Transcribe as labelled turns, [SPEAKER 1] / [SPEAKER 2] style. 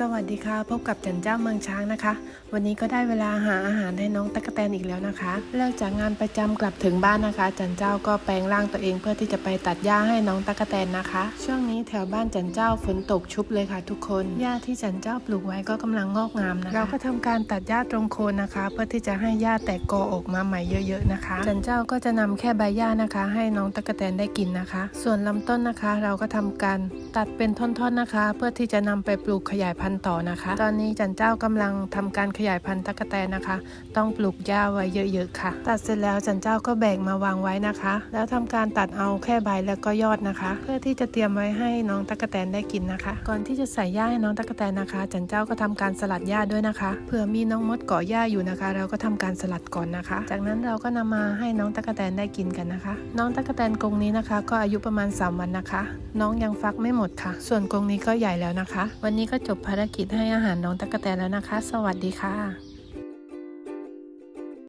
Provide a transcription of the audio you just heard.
[SPEAKER 1] สวัสดีค่ะ พบกับจันเจ้าเมืองช้างนะคะ วันนี้ก็ได้เวลาหาอาหารให้น้องตั๊กแตนอีกแล้วนะคะ เลิกจากงานประจำกลับถึงบ้านนะคะ จันเจ้าก็แปลงร่างตัวเองเพื่อที่จะไปตัดหญ้าให้น้องตั๊กแตนนะคะ ช่วงนี้แถวบ้านจันเจ้าฝนตกชุบเลยค่ะ ทุกคนหญ้าที่จันเจ้าปลูกไว้ก็กำลังงอกงามนะคะเราก็ทำการตัดหญ้าตรงโคนนะคะ เพื่อที่จะให้หญ้าแตกกอออกมาใหม่เยอะ ๆนะคะ จันเจ้าก็จะนำแค่ใบหญ้านะคะ ให้น้องตั๊กแตนได้กินนะคะ ส่วนลำต้นนะคะ เราก็ทำการตัดเป็นท่อนๆนะคะ เพื่อที่จะนำไปปลูกขยายพันธุ์ต่อนะคะ ตอนนี้จันเจ้ากำลังทำการขยายพันธุ์ตั๊กแตนนะคะ ต้องปลูกหญ้าไว้เยอะๆค่ะ ตัดเสร็จแล้วจันเจ้าก็แบ่งมาวางไว้นะคะ แล้วทำการตัดเอาแค่ใบแล้วก็ยอดนะคะ เพื่อที่จะเตรียมไว้ให้น้องตั๊กแตนได้กินนะคะ ก่อนที่จะใส่หญ้าให้น้องตั๊กแตนนะคะ จันเจ้าก็ทำการสลัดหญ้าด้วยนะคะเผื่อมีน้องมดเกาะหญ้าอยู่นะคะ เราก็ทำการสลัดก่อนนะคะ จากนั้นเราก็นำมาให้น้องตั๊กแตนได้กินกันนะคะ น้องตั๊กแตนกรงนี้นะคะ ก็อายุประมาณ 3 วันนะคะ น้องยังฟักไม่หมดค่ะ ส่วนกรงนี้ก็ใหญ่แล้วนะคะ วันนี้ก็จบภารารกิจให้อาหารน้องตะกะแตนแล้วนะคะ สวัสดีค่ะ